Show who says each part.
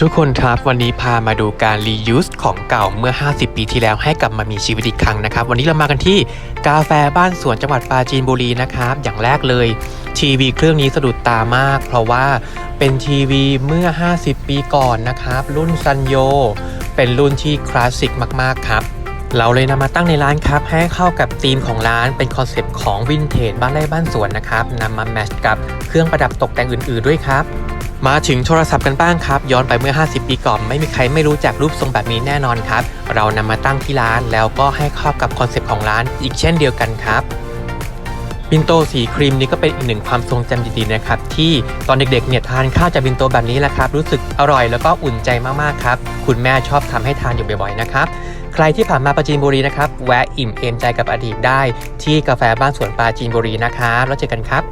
Speaker 1: ทุกคนครับวันนี้พามาดูการ reuse ของเก่าเมื่อ 50 ปีที่แล้วให้กลับมามีชีวิตอีกครั้งนะครับ วันนี้เรามากันที่กาแฟบ้านสวนจังหวัดปราจีนบุรีนะครับ อย่างแรกเลย ทีวีเครื่องนี้สะดุดตามาก เพราะว่าเป็นทีวีเมื่อ 50 ปีก่อนนะครับ รุ่นซันโย เป็นรุ่นที่คลาสสิกมากๆครับเราเลยนำมาตั้งในร้านครับ ให้เข้ากับธีมของร้านเป็นคอนเซปต์ของวินเทจบ้านไร่บ้านสวนนะครับนำมาแมชกับเครื่องประดับตกแต่งอื่น ๆด้วยครับ มาถึงโทรศัพท์กันบ้างครับ ย้อนไปเมื่อ 50 ปีก่อนไม่มีใครไม่รู้จักรูปทรงแบบนี้แน่นอนครับ เรานำมาตั้งที่ร้านแล้วก็ให้เข้ากับคอนเซปต์ของร้านอีกเช่นเดียวกันครับบินโตสีครีมนี้ก็เป็นอีกหนึ่งความทรงจำดีๆนะครับ ที่ตอนเด็กๆเนี่ยทานข้าวจากบินโตแบบนี้แหละครับ รู้สึกอร่อยแล้วก็อุ่นใจมากๆครับ คุณแม่ชอบทำให้ทานอยู่บ่อยๆนะครับ ใครที่ผ่านมาปราจีนบุรีนะครับ แวะอิ่มเอมใจกับอดีตได้ ที่กาแฟบ้านสวนปราจีนบุรีนะครับแล้วเจอกันครับ